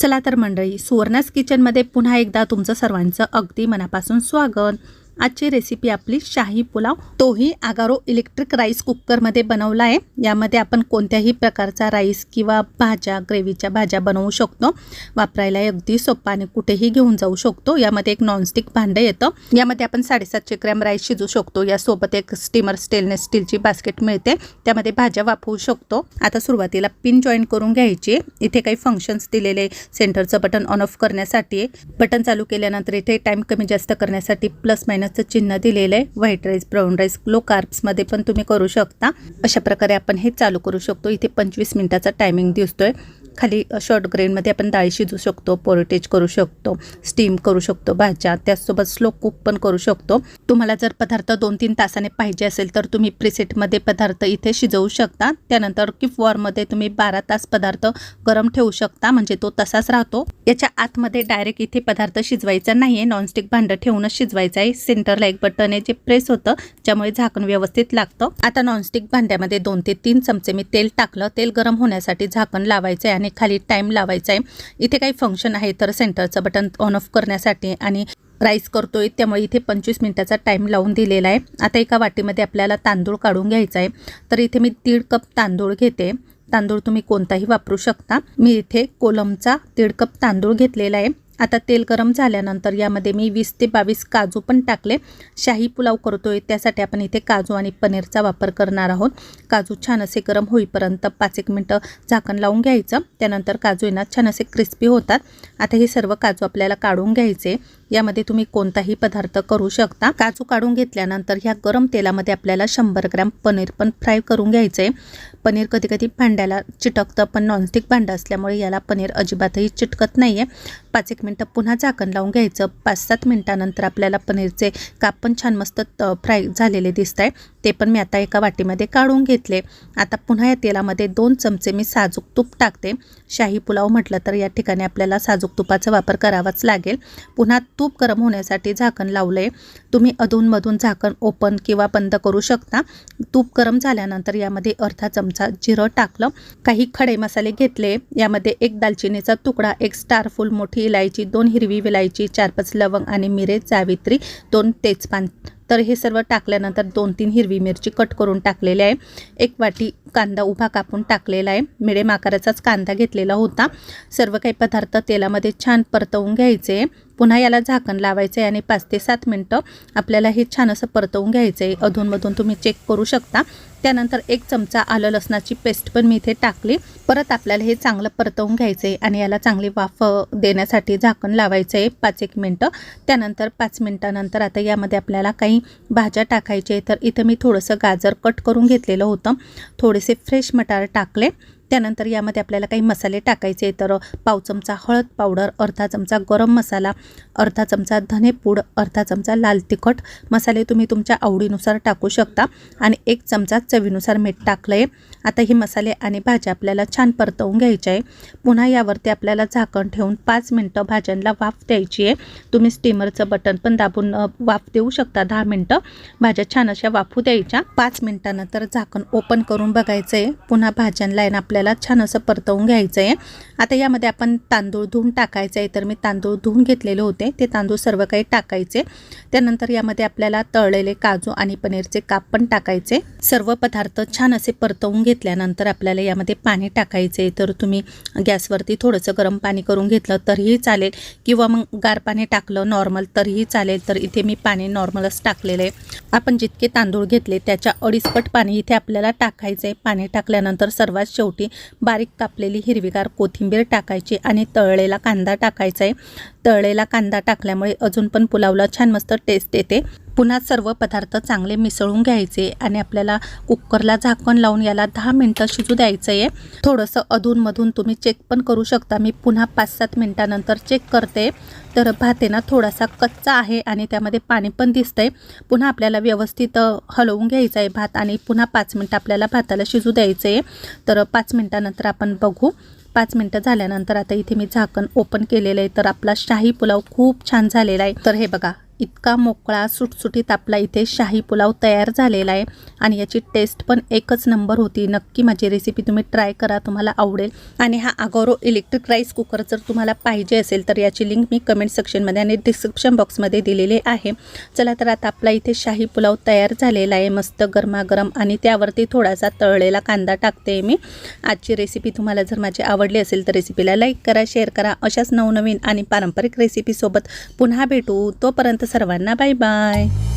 चला तर मंडळी सुवर्णास किचनमध्ये पुन्हा एकदा तुमचं सर्वांचं अगदी मनापासून स्वागत. आजची रेसिपी आपली शाही पुलाव. तोही आगारो इलेक्ट्रिक राईस कुकरमध्ये बनवला आहे. यामध्ये आपण कोणत्याही प्रकारचा राईस किंवा भाज्या ग्रेव्हीच्या भाज्या बनवू शकतो. वापरायला अगदी सोपा आणि कुठेही घेऊन जाऊ शकतो. यामध्ये एक नॉनस्टिक भांडं येतं. यामध्ये आपण साडेसातशे ग्रॅम राईस शिजू शकतो. यासोबत एक स्टीमर स्टेनलेस स्टीलची बास्केट मिळते. त्यामध्ये भाज्या वापरू शकतो. आता सुरुवातीला पिन जॉईन करून घ्यायची. इथे काही फंक्शन्स दिलेले सेंटरचं बटन ऑन ऑफ करण्यासाठी. बटन चालू केल्यानंतर इथे टाइम कमी जास्त करण्यासाठी प्लस मायनसचं चिन्ह दिलेलं आहे. White rice brown rice low कार्ब्समध्ये पण तुम्ही करू शकता. अशा प्रकारे आपण हे चालू करू शकतो. इथे पंचवीस मिनिटाचा टायमिंग दिसतोय. खाली शॉर्ट ग्रेनमध्ये आपण डाळी शिजू शकतो पोरटेज करू शकतो स्टीम करू शकतो भाज्या त्याचसोबत स्लो कुक पण करू शकतो. तुम्हाला जर पदार्थ दोन तीन तासाने पाहिजे असेल तर तुम्ही प्रिसेटमध्ये पदार्थ इथे शिजवू शकता. त्यानंतर किफ वॉरमध्ये तुम्ही बारा तास पदार्थ गरम ठेवू शकता म्हणजे तो तसाच राहतो. याच्या आतमध्ये डायरेक्ट इथे पदार्थ शिजवायचा नाही आहे नॉनस्टिक भांडं ठेवूनच शिजवायचं आहे. सेंटरला एक बटन आहे जे प्रेस होतं ज्यामुळे झाकण व्यवस्थित लागतं. आता नॉनस्टिक भांड्यामध्ये दोन ते तीन चमचे मी तेल टाकलं. तेल गरम होण्यासाठी झाकण लावायचं आहे आणि खाली टाईम लावायचा आहे इथे काही फंक्शन आहे तर सेंटरचं बटन ऑन ऑफ करण्यासाठी आणि राईस करतोय. त्यामुळे इथे पंचवीस मिनिटाचा टाईम लावून दिलेला आहे आता एका वाटीमध्ये आपल्याला तांदूळ काढून घ्यायचा आहे तर इथे मी दीड कप तांदूळ घेते. तांदूळ तुम्ही कोणताही वापरू शकता. मी इथे कोलमचा दीड कप तांदूळ घेतलेला आहे आता तेल गरम झाल्यानंतर यामध्ये मी वीस ते बावीस काजू पण टाकले. शाही पुलाव करतोय त्यासाठी आपण इथे काजू आणि पनीरचा वापर करणार आहोत. काजू छान असे गरम होईपर्यंत पाच एक मिनटं झाकण लावून घ्यायचं. त्यानंतर काजू येणार छान असे क्रिस्पी होतात. आता हे सर्व काजू आपल्याला काढून घ्यायचे. यामध्ये तुम्ही कोणताही पदार्थ करू शकता. काजू काढून घेतल्यानंतर ह्या गरम तेलामध्ये आपल्याला शंभर ग्रॅम पनीर पण फ्राय करून घ्यायचं. आहे पनीर कधी कधी भांड्याला चिटकतं पण नॉनस्टिक भांडं असल्यामुळे याला पनीर अजिबातही चिटकत नाही आहे पाच एक मिनटं पुन्हा झाकण लावून घ्यायचं. पाच सात मिनटानंतर आपल्याला पनीरचे काप पण छान मस्त त फ्राय झालेले दिसत आहे ते पण मी आता एका वाटीमध्ये काढून घेतले. आता पुन्हा या तेलामध्ये दोन चमचे मी साजूक तूप टाकते. शाही पुलाव म्हटलं तर या ठिकाणी आपल्याला साजूक तुपाचा वापर करावाच लागेल. पुन्हा तूप गरम होण्यासाठी झाकण लावलं आहे तुम्ही अधूनमधून झाकण ओपन किंवा बंद करू शकता. तूप गरम झाल्यानंतर यामध्ये अर्धा चमचा जिरं टाकलं. काही खडे मसाले घेतले. यामध्ये एक दालचिनीचा तुकडा एक स्टारफुल मोठी इलायची दोन हिरवी विलायची चार पाच लवंग आणि मिरे जावित्री दोन तेजपान तर हे सर्व टाकल्यानंतर दोन तीन हिरवी मिरची कट करून टाकलेली आहे. एक वाटी कांदा उभा कापून टाकलेला आहे. मिडियम आकाराचाच कांदा घेतलेला होता. सर्व काही पदार्थ तेलामध्ये छान परतवून घ्यायचे. पुन्हा याला झाकण लावायचं आहे आणि पाच ते सात मिनटं आपल्याला हे छान असं परतवून घ्यायचं आहे अधूनमधून तुम्ही चेक करू शकता. त्यानंतर एक चमचा आलं लसणाची पेस्ट पण मी इथे टाकली. परत आपल्याला हे चांगलं परतवून घ्यायचं आहे आणि याला चांगली वाफ देण्यासाठी झाकण लावायचं आहे पाच एक मिनटं. त्यानंतर पाच मिनटानंतर आता यामध्ये आपल्याला काही भाज्या टाकायचे तर इथं मी थोडंसं गाजर कट करून घेतलेलं होतं. थोडेसे फ्रेश मटार टाकले. त्यानंतर यामध्ये आपल्याला काही मसाले टाकायचे तर पाव चमचा हळद पावडर अर्धा चमचा गरम मसाला अर्धा चमचा धनेपूड अर्धा चमचा लाल तिखट. मसाले तुम्ही तुमच्या आवडीनुसार टाकू शकता. आणि एक चमचा चवीनुसार मीठ टाकलं आहे आता हे मसाले आणि भाज्या आपल्याला छान परतवून घ्यायच्या आहे. पुन्हा यावरती आपल्याला झाकण ठेवून पाच मिनटं भाज्यांना वाफ द्यायची आहे. तुम्ही स्टीमरचं बटन पण दाबून वाफ देऊ शकता दहा मिनटं. भाज्या छान अशा वाफू द्यायच्या. पाच मिनटानंतर झाकण ओपन करून बघायचं आहे पुन्हा भाज्यांना आहे ना आपल्याला छान असं परतवून घ्यायचं आहे आता यामध्ये आपण तांदूळ धुवून टाकायचं आहे तर मी तांदूळ धुवून घेतलेले होते. ते तांदूळ सर्व काही टाकायचे. त्यानंतर यामध्ये आपल्याला तळलेले काजू आणि पनीरचे काप पण टाकायचे. सर्व पदार्थ छान असे परतवून घेतल्यानंतर आपल्याला यामध्ये पाणी टाकायचे. तर तुम्ही गॅसवरती थोडंसं गरम पाणी करून घेतलं तरीही चालेल किंवा मग गार पाणी टाकलं नॉर्मल तरीही चालेल. तर इथे मी पाणी नॉर्मलच टाकलेलं. आहे आपण जितके तांदूळ घेतले त्याच्या अडीचपट पाणी इथे आपल्याला टाकायचं आहे पाणी टाकल्यानंतर सर्वात शेवटी बारीक कापलेली हिरवीगार कोथिंबीर टाकायची आणि तळलेला कांदा टाकायचा आहे. तळलेला कांदा टाकल्यामुळे अजून पण पुलावला छान मस्त टेस्ट येते. पुन्हा सर्व पदार्थ चांगले मिसळून घ्यायचे आणि आपल्याला कुकरला झाकण लावून याला दहा मिनटं शिजू द्यायचं आहे थोडंसं अधूनमधून तुम्ही चेक पण करू शकता. मी पुन्हा पाच सात मिनटानंतर चेक करते. तर भात आहे ना थोडासा कच्चा आहे आणि त्यामध्ये पाणी पण दिसतंय. पुन्हा आपल्याला व्यवस्थित हलवून घ्यायचं आहे भात आणि पुन्हा पाच मिनटं आपल्याला भाताला शिजू द्यायचं आहे तर पाच मिनटानंतर आपण बघू. पाच मिनटं झाल्यानंतर आता इथे मी झाकण ओपन केलेलं आहे. तर आपला शाही पुलाव खूप छान झालेला आहे. तर हे बघा इतका मोकळा सुटसुटीत आपला इथे शाही पुलाव तयार झालेला आहे. आणि याची टेस्ट पण एकच नंबर होती. नक्की माझी रेसिपी तुम्ही ट्राय करा तुम्हाला आवडेल. आणि हा अगोरो इलेक्ट्रिक राईस कुकर जर तुम्हाला पाहिजे असेल तर याची लिंक मी कमेंट सेक्शनमध्ये आणि डिस्क्रिप्शन बॉक्समध्ये दिलेली आहे. चला तर आता आपला इथे शाही पुलाव तयार झालेला आहे. मस्त गरमागरम आणि त्यावरती थोडासा तळलेला कांदा टाकते मी. आजची रेसिपी तुम्हाला जर माझी आवडली असेल तर रेसिपीला लाईक करा शेअर करा. अशाच नवनवीन आणि पारंपरिक रेसिपीसोबत पुन्हा भेटू. तोपर्यंत सर्वांना बाय बाय.